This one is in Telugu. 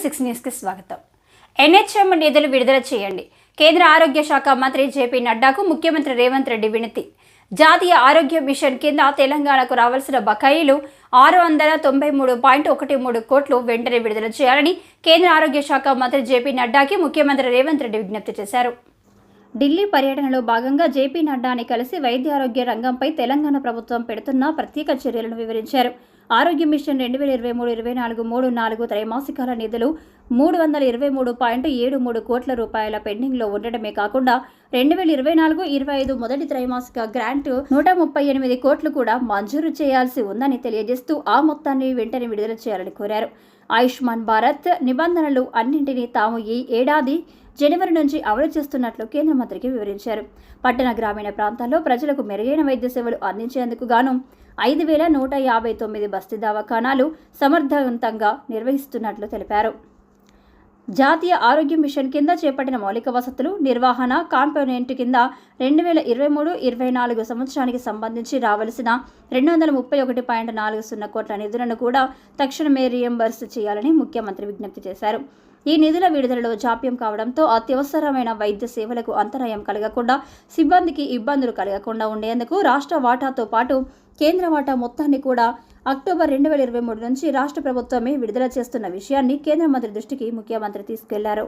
న్యూస్కి స్వాగతం. ఎన్హెచ్ఎం నిధులు విడుదల చేయండి. కేంద్ర ఆరోగ్య శాఖ మంత్రి జేపీ నడ్డాకు ముఖ్యమంత్రి రేవంత్ రెడ్డి వినతి. జాతీయ ఆరోగ్య మిషన్ కింద తెలంగాణకు రావాల్సిన బకాయిలు ఆరు వందల తొంభై మూడు పాయింట్ ఒకటి మూడు కోట్లు వెంటనే విడుదల చేయాలని కేంద్ర ఆరోగ్య శాఖ మంత్రి జేపీ నడ్డాకి ముఖ్యమంత్రి రేవంత్ రెడ్డి విజ్ఞప్తి చేశారు. ఢిల్లీ పర్యటనలో భాగంగా జేపీ నడ్డాని కలిసి వైద్య ఆరోగ్య రంగంపై తెలంగాణ ప్రభుత్వం పెడుతున్న ప్రత్యేక చర్యలను వివరించారు. ఆరోగ్య మిషన్ రెండు వేల ఇరవై మూడు ఇరవై నాలుగు మూడు నాలుగు త్రైమాసికాల నిధులు మూడు వందల ఇరవై మూడు పాయింట్ ఏడు మూడు కోట్ల రూపాయల పెండింగ్లో ఉండటమే కాకుండా రెండు వేల ఇరవై నాలుగు ఇరవై ఐదు మొదటి త్రైమాసిక గ్రాంట్ నూట ముప్పై ఎనిమిది కోట్లు కూడా మంజూరు చేయాల్సి ఉందని తెలియజేస్తూ ఆ మొత్తాన్ని వెంటనే విడుదల చేయాలని కోరారు. ఆయుష్మాన్ భారత్ నిబంధనలు అన్నింటినీ తాము ఈ ఏడాది జనవరి నుంచి అమలు చేస్తున్నట్లు కేంద్ర మంత్రికి వివరించారు. పట్టణ గ్రామీణ ప్రాంతాల్లో ప్రజలకు మెరుగైన వైద్య సేవలు అందించేందుకు గాను ఐదు వేల నూట యాభై తొమ్మిది బస్తీ దవాఖానాలు సమర్థవంతంగా నిర్వహిస్తున్నట్లు తెలిపారు. జాతీయ ఆరోగ్య మిషన్ కింద చేపట్టిన మౌలిక వసతులు నిర్వహణ కాంపోనెంట్ కింద రెండు వేల ఇరవై మూడు ఇరవై నాలుగు సంవత్సరానికి సంబంధించి రావలసిన రెండు వందల ముప్పై ఒకటి పాయింట్ నాలుగు సున్నా కోట్ల నిధులను కూడా తక్షణమే రియంబర్స్ చేయాలని ముఖ్యమంత్రి విజ్ఞప్తి చేశారు. ఈ నిధుల విడుదలలో జాప్యం కావడంతో అత్యవసరమైన వైద్య సేవలకు అంతరాయం కలగకుండా సిబ్బందికి ఇబ్బందులు కలగకుండా ఉండేందుకు రాష్ట్ర వాటాతో పాటు కేంద్ర వాటా మొత్తాన్ని కూడా అక్టోబర్ రెండు వేల ఇరవై మూడు నుంచి రాష్ట్ర ప్రభుత్వమే విడుదల చేస్తున్న విషయాన్ని కేంద్ర మంత్రి దృష్టికి ముఖ్యమంత్రి తీసుకెళ్ళారు.